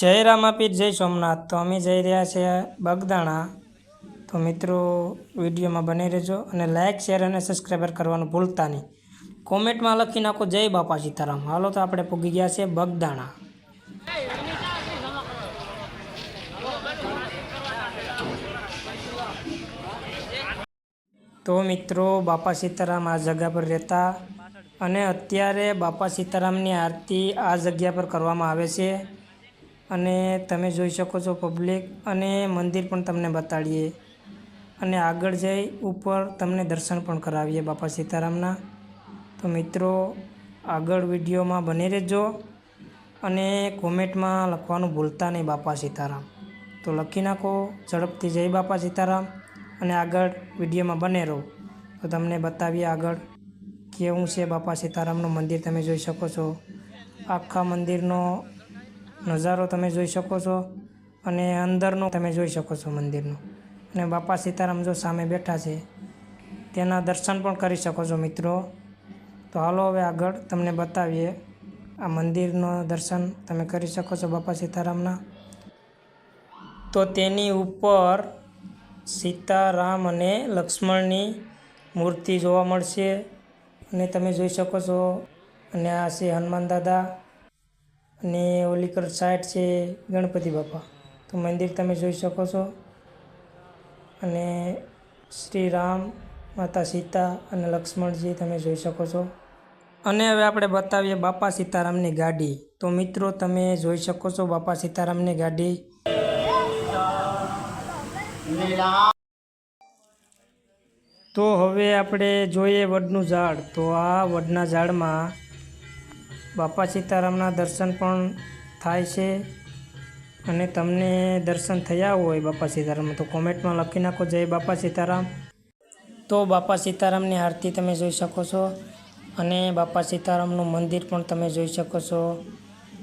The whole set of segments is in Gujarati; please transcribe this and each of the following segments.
જય રામાપીર, જય સોમનાથ. તો અમે જઈ રહ્યા છીએ બગદાણા. તો મિત્રો, વિડીયોમાં બની રહેજો અને લાઇક શેર અને સબસ્ક્રાઈબર કરવાનું ભૂલતા નહીં. કોમેન્ટમાં લખી નાખો, જય બાપા સીતારામ. હાલો, તો આપણે પૂગી ગયા છે બગદાણા. તો મિત્રો, બાપા સીતારામ આ જગ્યા પર રહેતા અને અત્યારે બાપા સીતારામની આરતી આ જગ્યા પર કરવામાં આવે છે. અને તમે જોઈ શકો છો પબ્લિક અને મંદિર પણ તમને બતાડીએ. અને આગળ જઈ ઉપર તમને દર્શન પણ કરાવીએ બાપા સીતારામના. તો મિત્રો, આગળ વિડીયોમાં બની રહેજો અને કોમેન્ટમાં લખવાનું ભૂલતા નહીં બાપા સીતારામ. તો લખી નાખો, ઝડપથી જય બાપા સીતારામ અને આગળ વિડીયોમાં બને રહો. તો તમને બતાવીએ આગળ કેવું છે બાપા સીતારામનું મંદિર, તમે જોઈ શકો છો. આખા મંદિરનો નજારો તમે જોઈ શકો છો અને અંદરનો તમે જોઈ શકો છો મંદિરનો. અને બાપા સીતારામ જો સામે બેઠા છે, તેના દર્શન પણ કરી શકો છો મિત્રો. તો હાલો હવે આગળ તમને બતાવીએ, આ મંદિરનો દર્શન તમે કરી શકો છો બાપા સીતારામના. તો તેની ઉપર સીતારામ અને લક્ષ્મણની મૂર્તિ જોવા મળશે. અને તમે જોઈ શકો છો, અને આ છે હનુમાન દાદા. અને ઓલી કર સાઈડ છે ગણપતિ બાપા. તો મંદિર તમે જોઈ શકો છો. અને શ્રી રામ, માતા સીતા અને લક્ષ્મણજી તમે જોઈ શકો છો. અને હવે આપણે બતાવીએ બાપા સીતારામની ગાડી. તો મિત્રો, તમે જોઈ શકો છો બાપા સીતારામની ગાડી. તો હવે આપણે જોઈએ વડનું ઝાડ. તો આ વડના ઝાડમાં બાપા સીતારામના દર્શન પણ થાય છે અને તમને દર્શન થયા હોય બાપા સીતારામ તો કોમેન્ટમાં લખી નાખો, જય બાપા સીતારામ. તો બાપા સીતારામની આરતી તમે જોઈ શકો છો અને બાપા સીતારામનું મંદિર પણ તમે જોઈ શકો છો.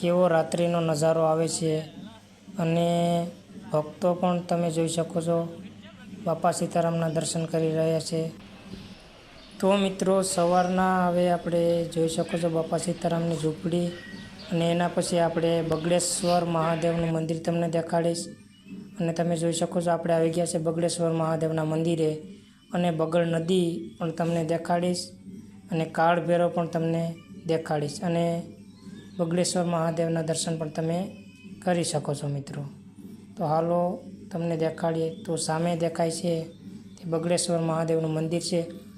કેવો રાત્રિનો નજારો આવે છે અને ભક્તો પણ તમે જોઈ શકો છો. બાપા સીતારામના દર્શન કરી રહ્યા છે. તો મિત્રો, સવારના હવે આપણે જોઈ શકો છો બાપા સીતારામની ઝૂંપડી અને એના પછી આપણે બગડેશ્વર મહાદેવનું મંદિર તમને દેખાડીશ. અને તમે જોઈ શકો છો આપણે આવી ગયા છે બગડેશ્વર મહાદેવના મંદિરે અને બગડ નદી પણ તમને દેખાડીશ અને કાળ ભૈરવ પણ તમને દેખાડીશ. અને બગડેશ્વર મહાદેવના દર્શન પણ તમે કરી શકો છો મિત્રો. તો હાલો તમને દેખાડીએ તો સામે દેખાય છે તે બગડેશ્વર મહાદેવનું મંદિર છે.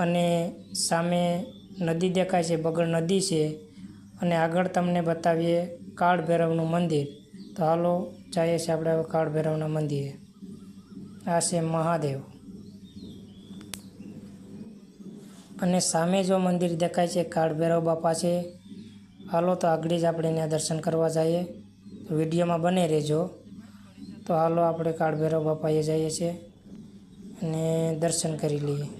અને સામે નદી દેખાય છે, બગડ નદી છે. અને આગળ તમને બતાવીએ કાળ ભૈરવનું મંદિર. તો હાલો જઈએ છીએ આપણે હવે કાળ ભૈરવના મંદિરે. આ છે મહાદેવ. અને સામે જો મંદિર દેખાય છે કાળ ભૈરવ બાપા છે. હાલો તો આગળ જ આપણે ત્યાં દર્શન કરવા જઈએ. વિડીયોમાં બને રહેજો. તો હાલો આપણે કાળ ભૈરવ બાપાએ જઈએ છીએ અને દર્શન કરી લઈએ.